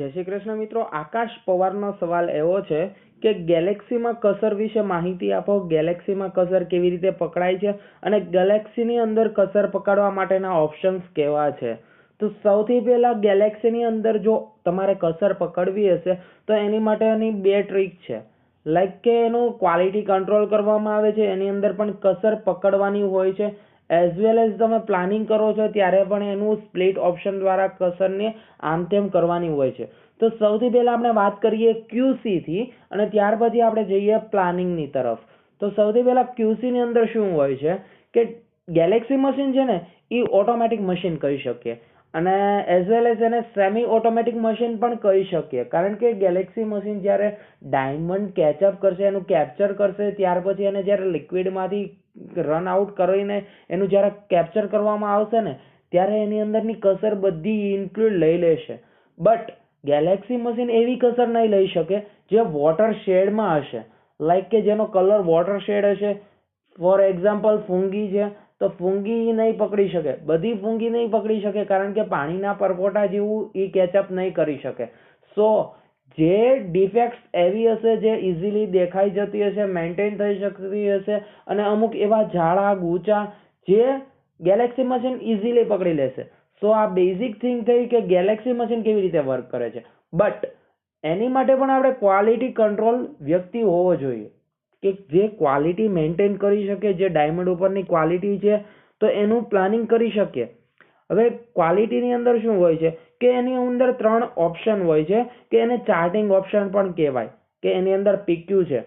જય શ્રી કૃષ્ણ મિત્રો, આકાશ પવારનો સવાલ એવો છે કે ગેલેક્સીમાં કસર વિશે માહિતી આપો, ગેલેક્સીમાં કસર કેવી રીતે પકડાય છે અને ગેલેક્સીની અંદર કસર પકડવા માટેના ઓપ્શન્સ કેવા છે? તો સૌથી પહેલા ગેલેક્સીની અંદર જો તમારે કસર પકડવી હશે, તો એની માટેની બે ટ્રીક છે. લાઈક કે એનું ક્વોલિટી કંટ્રોલ કરવામાં આવે છે, એની અંદર પણ કસર પકડવાની હોય છે એઝ વેલ એઝ તમે પ્લાનિંગ કરો છો ત્યારે પણ એનું સ્પ્લિટ ઓપ્શન દ્વારા કસરને આમ તેમ કરવાની હોય છે. તો સૌથી પહેલાં આપણે વાત કરીએ ક્યુસીથી અને ત્યાર પછી આપણે જઈએ પ્લાનિંગની તરફ. તો સૌથી પહેલાં ક્યુસીની અંદર શું હોય છે કે ગેલેક્સી મશીન છે ને એ ઓટોમેટિક મશીન કહી શકીએ. અને એઝ વેલ એઝ એને સેમી ઓટોમેટિક મશીન પણ કહી શકીએ. કારણ કે ગેલેક્સી મશીન જ્યારે ડાયમંડ કેચઅપ કરશે, એનું કેપ્ચર કરશે, ત્યાર પછી એને જ્યારે લિક્વિડમાંથી રન આઉટ કરીને એનું જ્યારે કેપ્ચર કરવામાં આવશે ને, ત્યારે એની અંદરની કસર બધી ઇન્ક્લુડ લઈ લેશે. બટ ગેલેક્સી મશીન એવી કસર નહીં લઈ શકે જે વોટર શેડમાં હશે. લાઈક કે જેનો કલર વોટર શેડ હશે. ફોર એક્ઝામ્પલ ફૂંગી છે. તો ફૂંગી નહીં પકડી શકે. બધી ફૂંગી નહીં પકડી શકે કારણ કે પાણીના પરપોટા જેવું એ કેચઅપ નહીં કરી શકે. સો જે ડિફેક્ટ્સ એવી હશે જે ઇઝીલી દેખાઈ જતી હશે મેન્ટેન થઈ શકતી હશે અને અમુક એવા ઝાડા, ગૂંચા જે ગેલેક્સી મશીન ઇઝીલી પકડી લેશે. સો આ બેઝિક થિંગ થઈ કે ગેલેક્સી મશીન કેવી રીતે વર્ક કરે છે? બટ એની માટે પણ આપણે ક્વોલિટી કંટ્રોલ વ્યક્તિ હોવો જોઈએ. કે જે ક્વોલિટી મેન્ટેન કરી શકે, જે ડાયમંડ ઉપરની ક્વોલિટી છે, તો એનું પ્લાનિંગ કરી શકીએ હવે ક્વોલિટીની અંદર શું હોય છે? કે એની અંદર ત્રણ ઓપ્શન હોય છે, કે એને ચાર્ટિંગ ઓપ્શન પણ કહેવાય, કે એની અંદર પીક્યુ છે.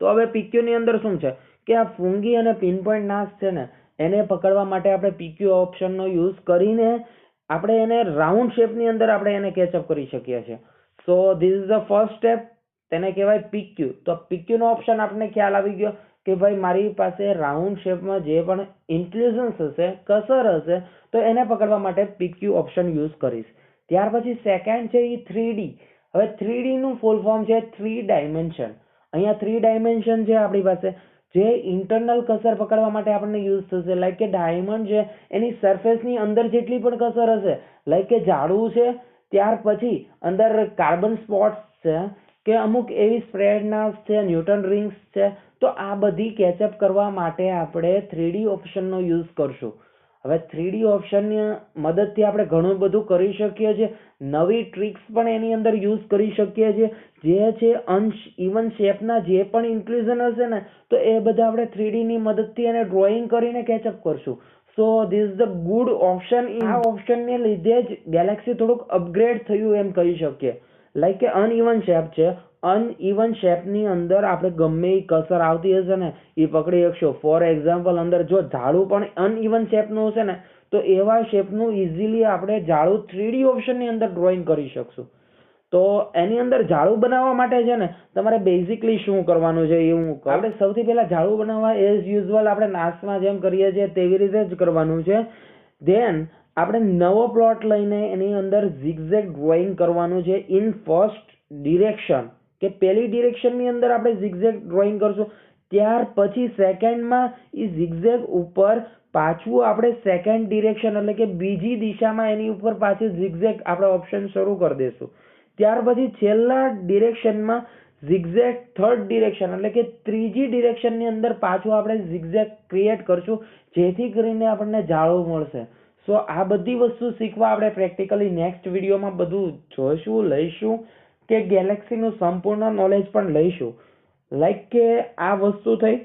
તો હવે પીક્યુની અંદર શું છે? કે આ ફૂંગી અને પિનપોઈન્ટ નાશ છે ને, એને પકડવા માટે આપણે પીક્યુ ઓપ્શનનો યુઝ કરીને આપણે એને રાઉન્ડ શેપની અંદર આપણે એને કેચઅપ કરી શકીએ છીએ. So this is the first step તેને કહેવાય પીક્યુ તો પીક્યુનો ઓપ્શન આપણને ખ્યાલ આવી ગયો. કે ભાઈ મારી પાસે રાઉન્ડ શેપમાં જે પણ ઇન્ક્લુઝન્સ હશે કસર હશે, તો એને પકડવા માટે પીક્યુ ઓપ્શન યુઝ કરીશ. ત્યાર પછી સેકન્ડ છે એ થ્રી હવે થ્રી ડીનું ફૂલ ફોર્મ છે થ્રી ડાયમેન્શન અહીંયા થ્રી ડાયમેન્શન છે આપણી પાસે. જે ઇન્ટરનલ કસર પકડવા માટે આપણને યુઝ થશે. લાઈક કે ડાયમંડ છે, એની સરફેસની અંદર જેટલી પણ કસર હશે. લાઈક કે ઝાડવું છે, ત્યાર પછી અંદર કાર્બન સ્પોટ્સ છે. કે અમુક એવી સ્પ્રેડના છે, ન્યૂટન રિંગ્સ છે, તો આ બધી કેચઅપ કરવા માટે આપણે થ્રીડી ઓપ્શનનો યુઝ કરશું. હવે થ્રીડી ઓપ્શનની મદદથી આપણે ઘણું બધું કરી શકીએ છીએ. નવી ટ્રિક્સ પણ એની અંદર યુઝ કરી શકીએ છીએ. જે છે અંશ, ઇવન શેપના જે પણ ઇન્ક્લુઝન હશે ને, તો એ બધા આપણે થ્રીડીની મદદથી એને ડ્રોઈંગ કરીને કેચઅપ કરશું. So this the good option આ ઓપ્શનને લીધે જ ગેલેક્સી થોડુંક અપગ્રેડ થયું એમ કહી શકીએ. લાઈક કે અનઇવન શેપ છે. અનઇવન શેપની અંદર આપણે ગમે એ કસર આવતી હશે ને એ પકડી શકશો. ફોર એક્ઝામ્પલ અંદર જો ઝાડું પણ અનઇવન શેપનું હશે ને, તો એવા શેપનું ઇઝીલી આપણે ઝાડું થ્રીડી ઓપ્શનની અંદર ડ્રોઈંગ કરી શકશું. તો એની અંદર ઝાડું બનાવવા માટે છે ને, તમારે બેઝિકલી શું કરવાનું છે એ હું આપણે સૌથી પહેલા ઝાડું બનાવવા એઝ યુઝ્યુઅલ આપણે નાશમાં જેમ કરીએ છીએ તેવી રીતે જ કરવાનું છે. ધેન આપણે નવો પ્લોટ લઈને એની અંદર ઝિગઝેગ ડ્રોઈંગ કરવાનું છે ઇન ફર્સ્ટ ડિરેક્શન કે પહેલી ડિરેક્શનની અંદર આપણે ઝિગઝેગ ડ્રોઈંગ કરશું. ત્યાર પછી સેકન્ડમાં એ ઝિગઝેગ ઉપર પાછું આપણે સેકન્ડ ડિરેક્શન એટલે કે બીજી દિશામાં એની ઉપર પાછી ઝિગઝેગ આપણે ઓપ્શન શરૂ કરી દઈશું ત્યાર પછી છેલ્લા ડિરેક્શનમાં ઝિગઝેગ થર્ડ ડિરેક્શન એટલે કે ત્રીજી ડિરેક્શનની અંદર પાછું આપણે ઝિગઝેગ ક્રિએટ કરશું. જેથી કરીને આપણને ઝાડું મળશે. સો આ બધી વસ્તુ શીખવા આપણે પ્રેક્ટિકલી નેક્સ્ટ વિડીયોમાં બધું જોઈશું, લઈશું કે ગેલેક્સીનું સંપૂર્ણ નોલેજ પણ લઈશું. લાઈક કે આ વસ્તુ થઈ,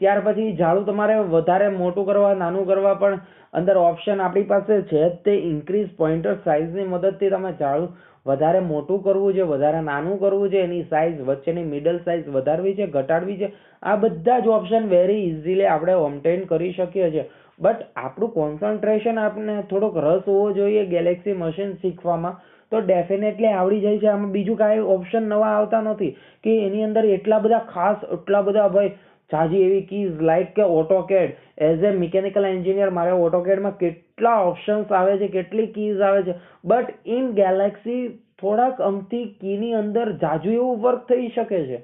ત્યાર પછી ઝાડું તમારે વધારે મોટું કરવા, નાનું કરવા પણ અંદર ઓપ્શન આપણી પાસે છે તે ઇન્ક્રીઝ પોઇન્ટર સાઇઝની મદદથી તમે ઝાડું વધારે મોટું કરવું છે, વધારે નાનું કરવું છે, એની સાઇઝ વચ્ચેની મિડલ સાઇઝ વધારવી છે, ઘટાડવી છે. આ બધા જ ઓપ્શન વેરી ઇઝીલી આપણે ઓમટેન કરી શકીએ છીએ. બટ આપણું કોન્સન્ટ્રેશન આપને થોડોક રસ હોવો જોઈએ ગેલેક્સી મશીન શીખવામાં. તો ડેફિનેટલી આવડી જાય છે. આમાં બીજું કાંઈ ઓપ્શન નવા આવતા નથી કે એની અંદર એટલા બધા ખાસ, એટલા બધા ભાઈ જાજી એવી કીઝ લાઈક કે AutoCAD as a mechanical engineer મારે ઓટોકેડમાં કેટલા ઓપ્શન્સ આવે છે, કેટલી કીઝ આવે છે. બટ ઇન ગેલેક્સી થોડાક અમથી કીની અંદર જાજુ એવું વર્ક થઈ શકે છે.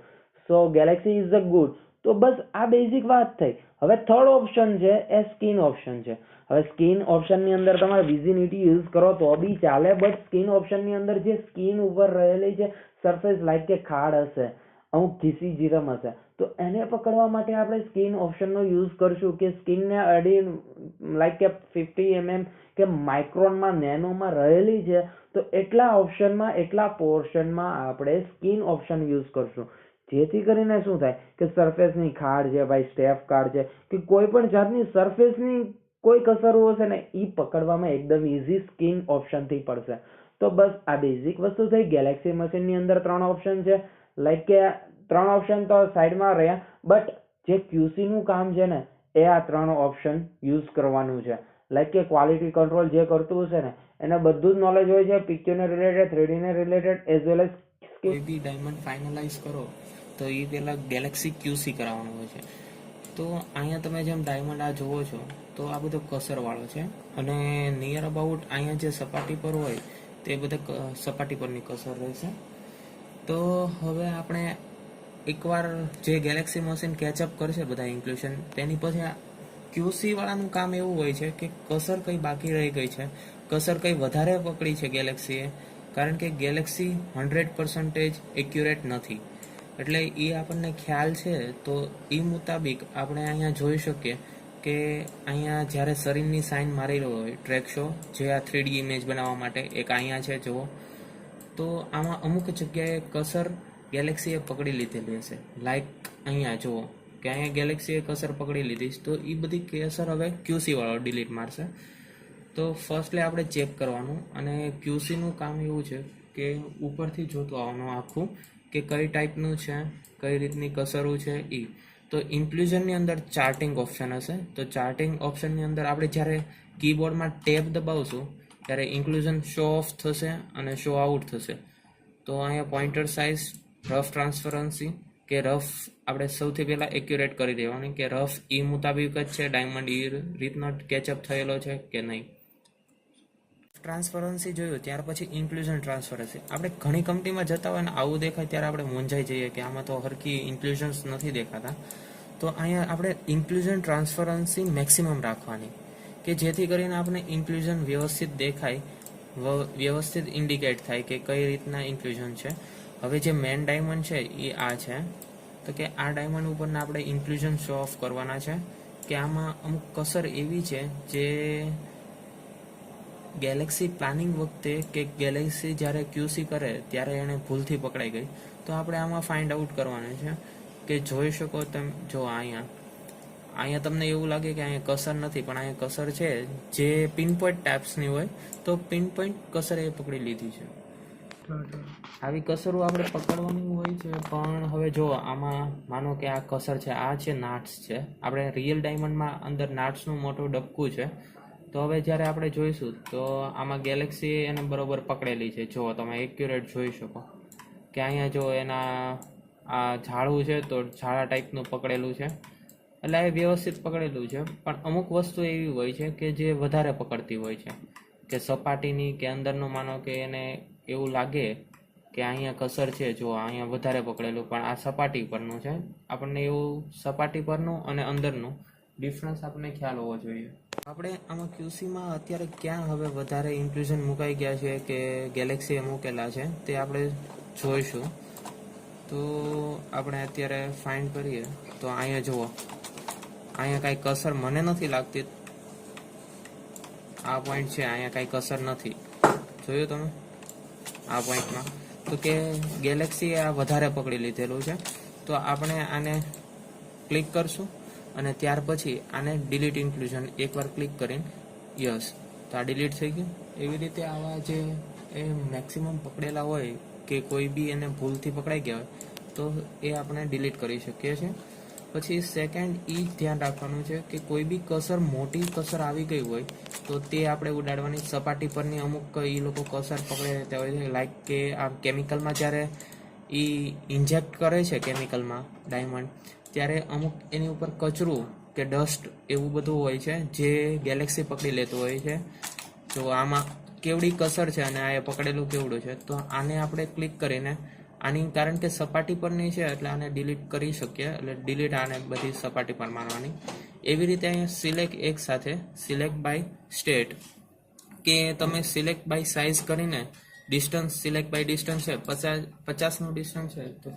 So galaxy is the good તો બસ આ બેઝિક વાત થઈ. હવે થર્ડ ઓપ્શન છે, એ સ્કીન ઓપ્શન છે. હવે સ્કિન ઓપ્શનની અંદર તમારે વિઝિનિટી યુઝ કરો તો બી ચાલે બટ સ્કિન ઓપ્શનની અંદર જે સ્કિન ઉપર રહેલી છે સરફેસ લાઈક કે ખાડ હશે, અમુક ઘીસી જીરમ હશે, તો એને પકડવા માટે આપણે સ્કિન ઓપ્શનનો યુઝ કરશું કે સ્કિનને અડી લાઈક કે ફિફ્ટી એમએમ કે માઇક્રોનમાં નેનોમાં રહેલી છે, તો એટલા ઓપ્શનમાં એટલા પોર્શનમાં આપણે સ્કિન ઓપ્શન યુઝ કરશું. જેથી કરીને શું થાય કે સરફેસની ખાડ છે, ભાઈ સ્ટેફ કાર્ડ છે, કે કોઈ પણ જાતની સરફેસની કોઈ કસરો હશે ને એ પકડવામાં એકદમ ઇઝી સ્કિન ઓપ્શનથી પડશે. તો બસ, આ બેઝિક વસ્તુ થઈ. ગેલેક્સી મશીનની અંદર ત્રણ ઓપ્શન છે. લાઈક કે ત્રણ ઓપ્શન તો સાઈડમાં રહ્યા બટ જે ક્યુસીનું કામ છે ને, એ આ ત્રણ ઓપ્શન યુઝ કરવાનું છે. લાઈક કે ક્વોલિટી કંટ્રોલ જે કરતું હશે ને, એને બધું જ નોલેજ હોય છે પિક્ચરને રિલેટેડ થ્રીડીને રિલેટેડ એઝ વેલ એઝ કોઈ ડાયમંડ ફાઇનલાઇઝ કરો. તો એ પહેલાં ગેલેક્સી ક્યુસી કરાવવાનું હોય છે. તો અહીંયા તમે જેમ ડાયમંડ આ જુઓ છો, તો આ બધો કસરવાળો છે. અને નિયર અબાઉટ અહીંયા જે સપાટી પર હોય, તે બધા સપાટી પરની કસર રહેશે. તો હવે આપણે એકવાર જે ગેલેક્સી મશીન કેચઅપ કરશે બધા ઇન્ક્લુઝન તેની પછી ક્યુસી વાળાનું કામ એવું હોય છે કે કસર કઈ બાકી રહી ગઈ છે. કસર કઈ વધારે પકડી છે ગેલેક્સીએ કારણ કે ગેલેક્સી હંડ્રેડ પર્સન્ટેજ એક્યુરેટ નથી. એટલે એ આપણને ખ્યાલ છે, તો એ મુતાબિક આપણે અહીંયા જોઈ શકીએ કે અહીંયા જ્યારે શરીરની સાઇન મારેલો હોય ટ્રેક શો જે આ થ્રીડી ઇમેજ બનાવવા માટે એક અહીંયા છે, જુઓ. તો આમાં અમુક જગ્યાએ કસર ગેલેક્સીએ પકડી લીધેલી હશે. લાઈક અહીંયા, જુઓ. કે અહીંયા ગેલેક્સીએ કસર પકડી લીધી. તો એ બધી કેસર હવે ક્યુસીવાળો ડિલીટ મારશે. તો ફર્સ્ટલી આપણે ચેક કરવાનું અને ક્યુસીનું કામ એવું છે કે ઉપરથી જોતું આવવાનું આખું. કે કઈ ટાઈપનું છે, કઈ રીતની કસરો છે એ તો ઇન્ક્લુઝનની અંદર ચાર્ટિંગ ઓપ્શન હશે. તો ચાર્ટિંગ ઓપ્શનની અંદર આપણે જ્યારે કીબોર્ડમાં ટેબ દબાવશું, ત્યારે ઇન્ક્લુઝન શો ઓફ થશે અને શો આઉટ થશે. તો અહીંયા પોઇન્ટર સાઇઝ રફ ટ્રાન્સફરન્સી કે રફ આપણે સૌથી પહેલાં એક્યુરેટ કરી દેવાની. કે રફ ઈ મુતાબિક જ છે ડાયમંડ ઈ રીતનો કેચઅપ થયેલો છે કે નહીં. ટ્રાન્સફરન્સી જોયું, ત્યાર પછી ઇન્ક્લુઝન ટ્રાન્સફરન્સી આપણે ઘણી કંપનીમાં જતા હોય ને આવું દેખાય ત્યારે આપણે મૂંઝાઈ જઈએ કે આમાં તો હરકી ઇન્ક્લુઝન્સ નથી દેખાતા. તો અહીંયા આપણે ઇન્ક્લુઝન ટ્રાન્સફરન્સી મેક્સિમમ રાખવાની, કે જેથી કરીને આપણે ઇન્ક્લુઝન વ્યવસ્થિત દેખાય વ્યવસ્થિત ઇન્ડિકેટ થાય કે કઈ રીતના ઇન્ક્લુઝન છે. હવે જે મેન ડાયમંડ છે, એ આ છે. તો કે આ ડાયમંડ ઉપરના આપણે ઇન્ક્લુઝન શો ઓફ કરવાના છે, કે આમાં અમુક કસર એવી છે જે ગેલેક્સી પ્લાનિંગ વખતે કે ગેલેક્સી જ્યારે ક્યુસી કરે ત્યારે એને ભૂલથી પકડાઈ ગઈ. તો આપણે આમાં ફાઇન્ડ આઉટ કરવાનું છે કે જોઈ શકો તમે, જો અહીંયા અહીંયા તમને એવું લાગે કે અહીંયા કસર નથી, પણ અહીંયા કસર છે. જે પિનપોઇન્ટ ટાઈપ્સની હોય, તો પિનપોઇન્ટ કસર એ પકડી લીધી છે. આવી કસરો આપણે પકડવાની હોય છે, પણ હવે જો આમાં માનો કે આ કસર છે, આ છે, નાટ્સ છે. આપણે રિયલ ડાયમંડમાં અંદર નાટ્સનું મોટું ડબકું છે. તો હવે જ્યારે આપણે જોઈશું, તો આમાં ગેલેક્સી એને બરોબર પકડેલી છે. જો તમે એક્યુરેટ જોઈ શકો. કે અહીંયા જો એના આ ઝાડવું છે, તો ઝાડા ટાઈપનું પકડેલું છે. એટલે એ વ્યવસ્થિત પકડેલું છે. પણ અમુક વસ્તુ એવી હોય છે કે જે વધારે પકડતી હોય છે. કે સપાટીની કે અંદરનું માનો કે એને એવું લાગે કે અહીંયા કસર છે, જો અહીંયા વધારે પકડેલું. પણ આ સપાટી પરનું છે. આપણને એવું સપાટી પરનું અને અંદરનું ડિફરન્સ આપણને ખ્યાલ હોવો જોઈએ. આપણે આમાં ક્યુસીમાં અત્યારે ક્યાં હવે વધારે ઇન્ક્લુઝન મુકાઈ ગયા છે કે ગેલેક્સી મૂકેલા છે, તે આપણે જોઈશું. તો આપણે અત્યારે ફાઇન્ડ કરીએ. તો અહીંયા જુઓ. અહીંયા કાંઈ કસર મને નથી લાગતી. આ પોઈન્ટ છે, અહીંયા કાંઈ કસર નથી. જોયું તમે? આ પોઈન્ટમાં તો કે ગેલેક્સીએ આ વધારે પકડી લીધેલું છે. તો આપણે આને ક્લિક કરશું. અને ત્યાર પછી આને ડિલીટ ઇન્ક્લુઝન એકવાર ક્લિક કરીને યસ તો આ ડિલીટ થઈ ગયું. એવી રીતે આવા જે એ મેક્સિમમ પકડેલા હોય કે કોઈ બી એને ભૂલથી પકડાઈ ગયા હોય, તો એ આપણે ડિલીટ કરી શકીએ છીએ. પછી સેકન્ડ એ ધ્યાન રાખવાનું છે કે કોઈ બી કસર મોટી કસર આવી ગઈ હોય, તો તે આપણે ઉડાડવાની સપાટી પરની અમુક એ લોકો કસર પકડી રહેતા હોય છે. લાઈક કે આ કેમિકલમાં જ્યારે એ ઇન્જેક્ટ કરે છે કેમિકલમાં ડાયમંડ ત્યારે અમુક એની ઉપર કચરું કે ડસ્ટ એવું બધું હોય છે, જે ગેલેક્સી પકડી લેતું હોય છે. તો આમાં કેવડી કસર છે અને આ એ પકડેલું કેવડું છે? તો આને આપણે ક્લિક કરીને આની, કારણ કે સપાટી પરની છે, એટલે આને ડિલીટ કરી શકીએ. એટલે ડિલીટ આને બધી સપાટી પર મારવાની. એવી રીતે અહીંયા સિલેક્ટ એક સાથે સિલેક્ટ બાય સ્ટેટ કે તમે સિલેક્ટ બાય સાઇઝ કરીને ડિસ્ટન્સ સિલેક્ટ બાય ડિસ્ટન્સ છે, પચાસ, પચાસનું ડિસ્ટન્સ છે, તો